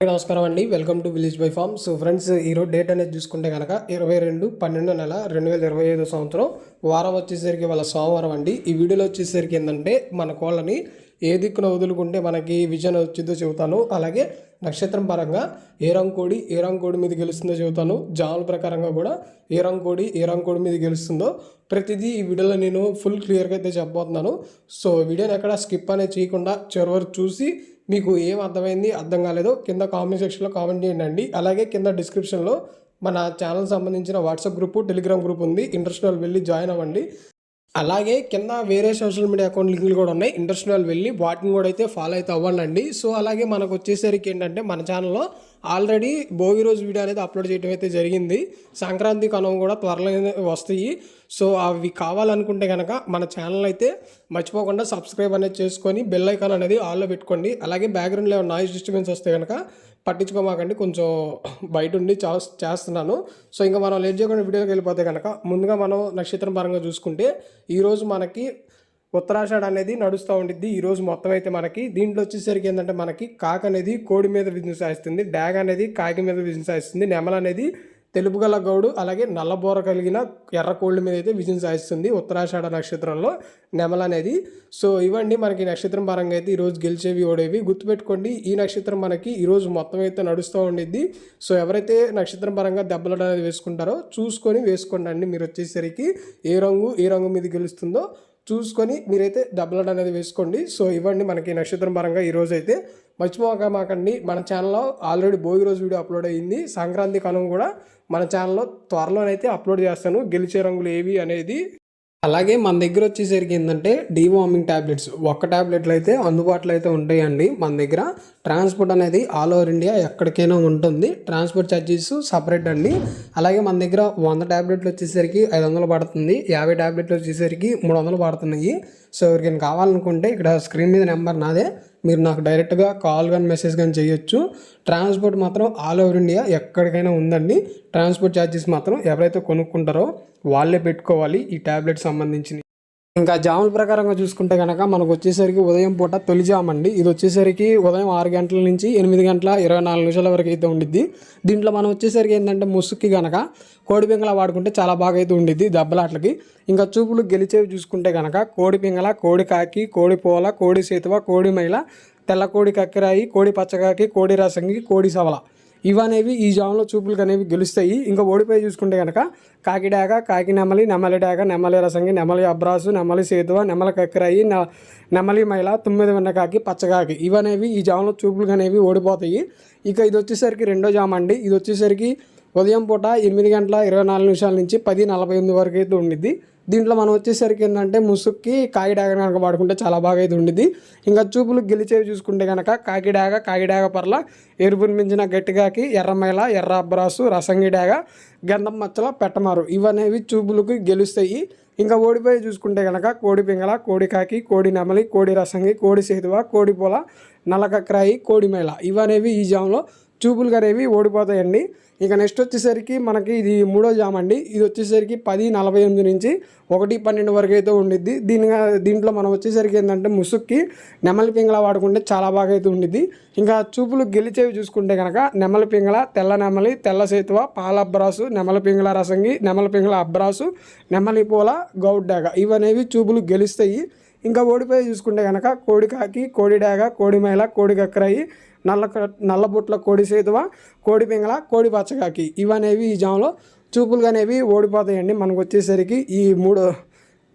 నమస్కారం అండి. Welcome to village by farm so friends ఈరోజు డేట్ అనేది చూసుకుంటే కనుక ఇరవై రెండు పన్నెండు నెల రెండు వేల ఇరవై ఐదు సంవత్సరం వారం వచ్చేసరికి వాళ్ళ సోమవారం అండి. ఈ వీడియోలో వచ్చేసరికి ఏంటంటే మన కోళ్ళని ఏ దిక్కున వదులుకుంటే మనకి విజయం వచ్చిందో చెబుతాను. అలాగే నక్షత్రం పరంగా ఏ రంకోడి ఏ రంకోడి మీద గెలుస్తుందో చెబుతాను. జాముల ప్రకారంగా కూడా ఏ రంకోడి ఏ రంకోడి మీద గెలుస్తుందో ప్రతిదీ ఈ వీడియోలో నేను ఫుల్ క్లియర్గా అయితే చెప్పబోతున్నాను. సో వీడియోని ఎక్కడ స్కిప్ అనేది చేయకుండా చివరి చూసి మీకు ఏం అర్థమైంది అర్థం కాలేదో కింద కామెంట్ సెక్షన్లో కామెంట్ చేయండి. అలాగే కింద డిస్క్రిప్షన్లో మన ఛానల్ సంబంధించిన వాట్సాప్ గ్రూపు టెలిగ్రామ్ గ్రూప్ ఉంది. ఇంట్రెస్ట్ వెళ్ళి జాయిన్ అవ్వండి. అలాగే కింద వేరే సోషల్ మీడియా అకౌంట్ లింకులు కూడా ఉన్నాయి. ఇంట్రెస్ట్ వెళ్ళి వాటిని కూడా అయితే ఫాలో అయితే అవ్వండి సో అలాగే మనకు వచ్చేసరికి ఏంటంటే మన ఛానల్లో ఆల్రెడీ భోగి రోజు వీడియో అనేది అప్లోడ్ చేయడం అయితే జరిగింది. సంక్రాంతి కనుమ కూడా త్వరలో వస్తాయి. సో అవి కావాలనుకుంటే కనుక మన ఛానల్ అయితే మర్చిపోకుండా సబ్స్క్రైబ్ అనేది చేసుకొని బెల్ ఐకాన్ అనేది ఆల్లో పెట్టుకోండి. అలాగే బ్యాక్గ్రౌండ్లో నాయిస్ డిస్టర్బెన్స్ వస్తే కనుక పట్టించుకోమాకండి. కొంచెం బయట ఉండి చా చేస్తున్నాను. సో ఇంకా మనం లేట్ చేయకుండా వీడియోకి వెళ్ళిపోతే కనుక ముందుగా మనం నక్షత్రం పరంగా చూసుకుంటే ఈరోజు మనకి ఉత్తరాషాఢ అనేది నడుస్తూ ఉండిద్ది. ఈరోజు మొత్తం అయితే మనకి దీంట్లో వచ్చేసరికి ఏంటంటే మనకి కాక అనేది కోడి మీద బిజినెస్ సాధిస్తుంది డ్యాగ్ అనేది కాకి మీద బిజినెస్ వేస్తుంది నెమల అనేది తెలుపు గల గౌడు అలాగే నల్లబోర కలిగిన ఎర్ర కోళ్ళ మీద అయితే విజయం సాధిస్తుంది ఉత్తరాషాఢ నక్షత్రంలో నెమల అనేది. సో ఇవండి మనకి నక్షత్రం పరంగా అయితే ఈరోజు గెలిచేవి ఓడేవి. గుర్తుపెట్టుకోండి ఈ నక్షత్రం మనకి ఈరోజు మొత్తం అయితే నడుస్తూ ఉండిద్ది. సో ఎవరైతే నక్షత్రం పరంగా దెబ్బలు అనేది వేసుకుంటారో చూసుకొని వేసుకోండి అండి. మీరు వచ్చేసరికి ఏ రంగు ఏ రంగు మీద గెలుస్తుందో చూసుకొని మీరైతే డబ్బులడ్ అనేది వేసుకోండి. సో ఇవ్వండి మనకి నక్షత్రం పరంగా ఈరోజు అయితే మర్చిపోక మాకండి మన ఛానల్లో ఆల్రెడీ భోగి రోజు వీడియో అప్లోడ్ అయ్యింది సంక్రాంతి కనుమ కూడా మన ఛానల్లో త్వరలోనైతే అప్లోడ్ చేస్తాను. గెలిచే రంగులు ఏవి అనేది. అలాగే మన దగ్గర వచ్చేసరికి ఏంటంటే డీవార్మింగ్ ట్యాబ్లెట్స్ ఒక్క ట్యాబ్లెట్లు అయితే అందుబాటులో అయితే ఉంటాయండి మన దగ్గర. ట్రాన్స్పోర్ట్ అనేది ఆల్ ఓవర్ ఇండియా ఎక్కడికైనా ఉంటుంది. ట్రాన్స్పోర్ట్ ఛార్జెస్ సపరేట్ అండి. అలాగే మన దగ్గర వంద ట్యాబ్లెట్లు వచ్చేసరికి ఐదు వందలు పడుతుంది. యాభై ట్యాబ్లెట్లు వచ్చేసరికి మూడు వందలు పడుతున్నాయి. సో ఎవరికైనా కావాలనుకుంటే ఇక్కడ స్క్రీన్ మీద నెంబర్ నాదే. మీరు నాకు డైరెక్ట్గా కాల్ కానీ మెసేజ్ కానీ చేయొచ్చు. ట్రాన్స్పోర్ట్ మాత్రం ఆల్ ఓవర్ ఇండియా ఎక్కడికైనా ఉందండి. ట్రాన్స్పోర్ట్ ఛార్జెస్ మాత్రం ఎవరైతే కొనుక్కుంటారో వాళ్ళే పెట్టుకోవాలి ఈ ట్యాబ్లెట్ సంబంధించి ఇంకా జాముల ప్రకారంగా చూసుకుంటే కనుక మనకు వచ్చేసరికి ఉదయం పూట తొలి జామ్ అండి ఇది వచ్చేసరికి ఉదయం ఆరు గంటల నుంచి ఎనిమిది గంటల ఇరవై నాలుగు నిమిషాల వరకు అయితే ఉండిద్ది. దీంట్లో మనం వచ్చేసరికి ఏంటంటే ముసుక్కి కనుక కోడి పింగళ వాడుకుంటే చాలా బాగా అయితే ఉండిద్ది దెబ్బలాట్లకి. ఇంకా చూపులు గెలిచేవి చూసుకుంటే కనుక కోడి పింగళ కోడి కాకి కోడి పోల కోడి సేతువ కోడి మైల తెల్ల కోడి కక్కిరాయి కోడి పచ్చకాకి కోడి రసంగి కోడి సవల. ఇవనేవి ఈ జామ్లో చూపులు అనేవి గెలుస్తాయి. ఇంకా ఓడిపోయి చూసుకుంటే కనుక కాకిడాగ కాకి నెమలి నెమలి డాగ నెమలి రసంగి నెమలి అబ్రాసు నెమలి సేతువ నెమలి కక్కరాయి నెమలి మైల తొమ్మిది కాకి పచ్చకాకి ఇవనేవి ఈ జామ్లో చూపులకు అనేవి ఓడిపోతాయి. ఇక ఇది వచ్చేసరికి రెండో జామ్ అండి. ఇది వచ్చేసరికి ఉదయం పూట ఎనిమిది గంటల ఇరవై నాలుగు నిమిషాల నుంచి పది నలభై ఎనిమిది వరకు అయితే ఉండిద్ది. దీంట్లో మనం వచ్చేసరికి ఏంటంటే ముసుక్కి కాకి డాగ కనుక వాడుకుంటే చాలా బాగా అయితే ఉండిద్ది. ఇంకా చూపులు గెలిచేవి చూసుకుంటే కనుక కాకి డాగ కాకి డాగ పర్ల ఎరుపుని మించిన గట్టిగాకి ఎర్రమైల ఎర్ర అబ్బరాసు రసంగి డాగ గంధం మచ్చల పెట్టమారు ఇవనేవి చూపులకు గెలుస్తాయి. ఇంకా ఓడిపోయి చూసుకుంటే కనుక కోడి పింగళ కోడి కాకి కోడి నెమలి కోడి రసంగి కోడి సేతువ కోడి పొల నలకక్రాయి కోడి మేళ ఇవనేవి ఈ జామ్లో చూపులు అనేవి ఓడిపోతాయండి. ఇక నెక్స్ట్ వచ్చేసరికి మనకి ఇది మూడో జామ్ అండి ఇది వచ్చేసరికి పది నలభై ఎనిమిది నుంచి ఒకటి పన్నెండు వరకు అయితే ఉండిద్ది. దీని దీంట్లో మనం వచ్చేసరికి ఏంటంటే ముసుక్కి నెమలి పింగళ వాడుకుంటే చాలా బాగా అయితే ఉండిద్ది. ఇంకా చూపులు గెలిచేవి చూసుకుంటే కనుక నెమలి పింగళ తెల్ల నెమలి తెల్ల సేతువ పాల అబ్రాసు నెమలి పింగళ రసంగి నెమలి పింగళ అబ్రాసు నెమలి పూల గౌడ్డాగ ఇవనేవి చూపులు గెలుస్తాయి. ఇంకా ఓడిపోయి చూసుకుంటే కనుక కోడికాకి కోడిడాగ కోడిమైల కోడి కోడి కక్కరాయి నల్ల నల్లబుట్ల కోడి సేతువ కోడి పింగళ కోడి పచ్చగాకి. ఇవనేవి ఈ జామ్లో చూపులు అనేవి ఓడిపోతాయండి. మనకు వచ్చేసరికి ఈ మూడో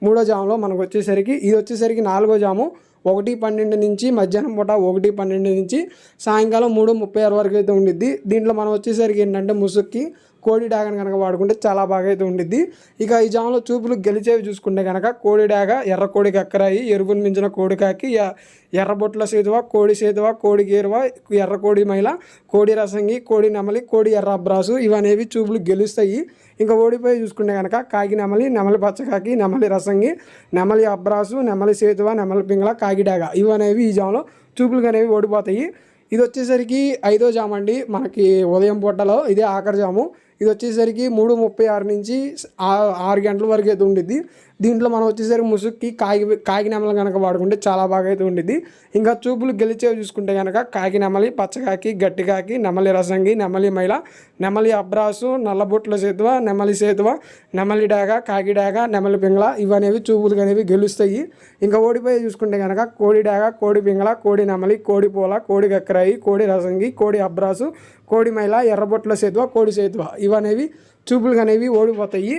మూడో జాములో మనకు వచ్చేసరికి ఇది వచ్చేసరికి నాలుగో జాము. ఒకటి పన్నెండు నుంచి మధ్యాహ్నం పూట ఒకటి పన్నెండు నుంచి సాయంకాలం మూడు ముప్పై ఆరు వరకు అయితే ఉండిద్ది. దీంట్లో మనం వచ్చేసరికి ఏంటంటే ముసుక్కి కోడి డాగను కనుక వాడుకుంటే చాలా బాగా అయితే ఉండిద్ది. ఇక ఈ జామలో చూపులు గెలిచేవి చూసుకుంటే కనుక కోడి డాగ ఎర్ర కోడికి ఎక్కరాయి ఎరుపుని మించిన కోడి కాకి ఎర్రబొట్ల సేతువ కోడి సేతువ కోడి గేరువ ఎర్ర కోడి మైల కోడి రసంగి కోడి నెమలి కోడి ఎర్ర అబ్రాసు ఇవనేవి చూపులు గెలుస్తాయి. ఇంకా ఓడిపోయి చూసుకుంటే కనుక కాకి నెమలి నెమలి పచ్చకాకి నెమలి రసంగి నెమలి అబ్రాసు నెమలి సేతువ నెమలి పింగళ కాకిడాగ ఇవనేవి ఈ జామలో చూపులు అనేవి ఓడిపోతాయి. ఇది వచ్చేసరికి ఐదో జామ్ అండి మనకి ఉదయం పూటలో ఇదే ఆఖరి జాము. ఇది వచ్చేసరికి మూడు ముప్పై ఆరు నుంచి ఆరు గంటల వరకు అయితే ఉండిద్ది. దీంట్లో మనం వచ్చేసరికి ముసుగుకి కాగి కాగి నెమలు కనుక వాడుకుంటే చాలా బాగా అయితే ఉండిద్ది. ఇంకా చూపులు గెలిచేవి చూసుకుంటే కనుక కాగి నెమలి పచ్చకాకి గట్టి కాకి నెమలి రసంగి నెమలి మైల నెమలి అబ్రాసు నల్లబొట్ల సేతువ నెమలి సేతువ నెమలి డాగ కాకి డాగ నెమలి పింగళ ఇవనేవి చూపులు అనేవి గెలుస్తాయి. ఇంకా ఓడిపోయి చూసుకుంటే కనుక కోడి డాగ కోడి పింగళ కోడి నెమలి కోడి పూల కోడి కక్కరాయి కోడి రసంగి కోడి అబ్రాసు కోడి మైల ఎర్రబొట్ల సేతువ కోడి సేతువ ఇవనేవి చూపులు అనేవి ఓడిపోతాయి.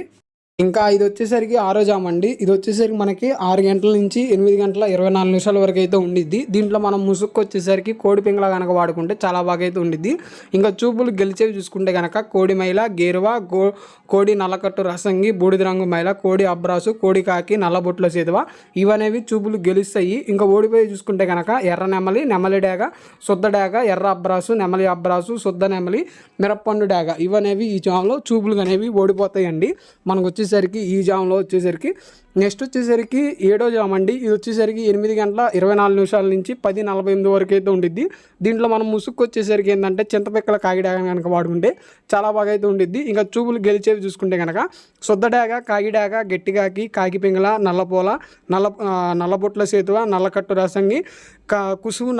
ఇంకా ఇది వచ్చేసరికి ఆరో జామ్ అండి. ఇది వచ్చేసరికి మనకి ఆరు గంటల నుంచి ఎనిమిది గంటల ఇరవై నాలుగు నిమిషాల వరకు అయితే ఉండిద్ది. దీంట్లో మనం ముసుక్కు వచ్చేసరికి కోడి పింగళ కనుక వాడుకుంటే చాలా బాగా అయితే ఉండిద్ది. ఇంకా చూపులు గెలిచేవి చూసుకుంటే కనుక కోడి మైల గేరువ గో కోడి నల్లకట్టు రసంగి బూడిద రంగు మైల కోడి అబ్రాసు కోడి కాకి నల్లబొట్ల చేతువ ఇవనేవి చూపులు గెలుస్తాయి. ఇంకా ఓడిపోయి చూసుకుంటే కనుక ఎర్ర నెమలి నెమలి డాగ శుద్ధ డేగ ఎర్ర అబ్రాసు నెమలి అబ్రాసు శుద్ధ నెమలి మిరప్పండు డేగ ఇవనేవి ఈ జామ్లో చూపులు అనేవి ఓడిపోతాయండి. మనకు వచ్చేసరికి ఈ జామ్లో వచ్చేసరికి నెక్స్ట్ వచ్చేసరికి ఏడో జామ్ అండి. ఇది వచ్చేసరికి ఎనిమిది గంటల ఇరవై నాలుగు నిమిషాల నుంచి పది నలభై ఎనిమిది వరకు అయితే ఉండిద్ది. దీంట్లో మనం ముసుగు వచ్చేసరికి ఏంటంటే చింతపిక్కల కాగిడాగ కనుక వాడుకుంటే చాలా బాగా అయితే ఉండిద్ది. ఇంకా చూపులు గెలిచేవి చూసుకుంటే కనుక శుద్ధ డాగ కాగిడాగ గట్టిగాకి కాకి పింగళ నల్లపోల నల్ల నల్లబొట్ల సేతువ నల్లకట్టు రసంగి క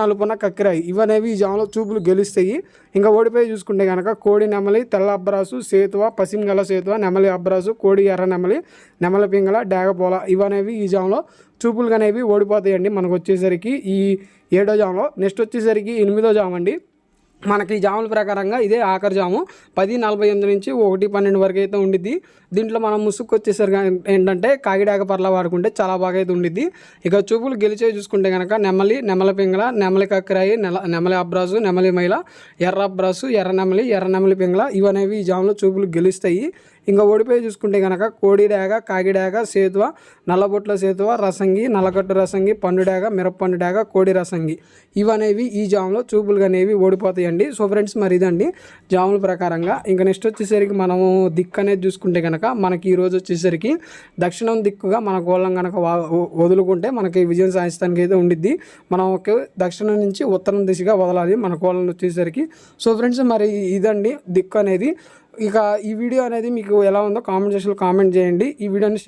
నలుపున కక్కిరాయి. ఇవనేవి ఈ జామలో చూపులు గెలుస్తాయి. ఇంకా ఓడిపోయి చూసుకుంటే కనుక కోడి నెమలి తెల్ల అబ్బరాసు సేతువ పసింగల సేతువ నెమలి అబ్బరాసు కోడి ఎర్ర నెమలి నెమల పింగళ డాగపోల ఇవనేవి ఈ జామలో చూపులు అనేవి ఓడిపోతాయండి. మనకు వచ్చేసరికి ఈ ఏడో జామలో. నెక్స్ట్ వచ్చేసరికి ఎనిమిదో జామ అండి మనకి జాముల ప్రకారంగా ఇదే ఆఖరి జాము. పది నలభై ఎనిమిది నుంచి ఒకటి పన్నెండు వరకు అయితే ఉండిద్ది. దీంట్లో మనం ముసుగు వచ్చేసరికి ఏంటంటే కాగిడాక పర్ల వాడుకుంటే చాలా బాగా అయితే ఉండిద్ది. ఇక చూపులు గెలిచే చూసుకుంటే కనుక నెమలి నెమల పింగళ నెమలి కక్కరాయి నెల నెమలి అబ్రాసు నెమలి మైల ఎర్ర అబ్రాసు ఎర్ర నెమలి ఎర్ర నెమలి పింగళ ఇవనేవి ఈ జాములో చూపులు గెలుస్తాయి. ఇంకా ఓడిపోయి చూసుకుంటే కనుక కోడిడాగ కాగిడాగ సేతువ నల్లబొట్ల సేతువ రసంగి నల్లకట్టు రసంగి పండు డాగ కోడి రసంగి. ఇవనేవి ఈ జాములో చూపులు అనేవి ఓడిపోతాయండి. సో ఫ్రెండ్స్ మరి ఇదండి జాముల ప్రకారంగా. ఇంకా నెక్స్ట్ వచ్చేసరికి మనము దిక్కు అనేది చూసుకుంటే కనుక మనకి ఈరోజు వచ్చేసరికి దక్షిణం దిక్కుగా మన గోళం కనుక వా- వదులుకుంటే మనకి విజయం సాధిస్తానికి అయితే ఉండిద్ది. మనం ఒక దక్షిణం నుంచి ఉత్తరం దిశగా వదలాలి మన గోళం వచ్చేసరికి. సో ఫ్రెండ్స్ మరి ఇదండి దిక్కు అనేది. ఇక ఈ వీడియో అనేది మీకు ఎలా ఉందో కామెంట్ సెక్షన్లో కామెంట్ చేయండి. ఈ వీడియోని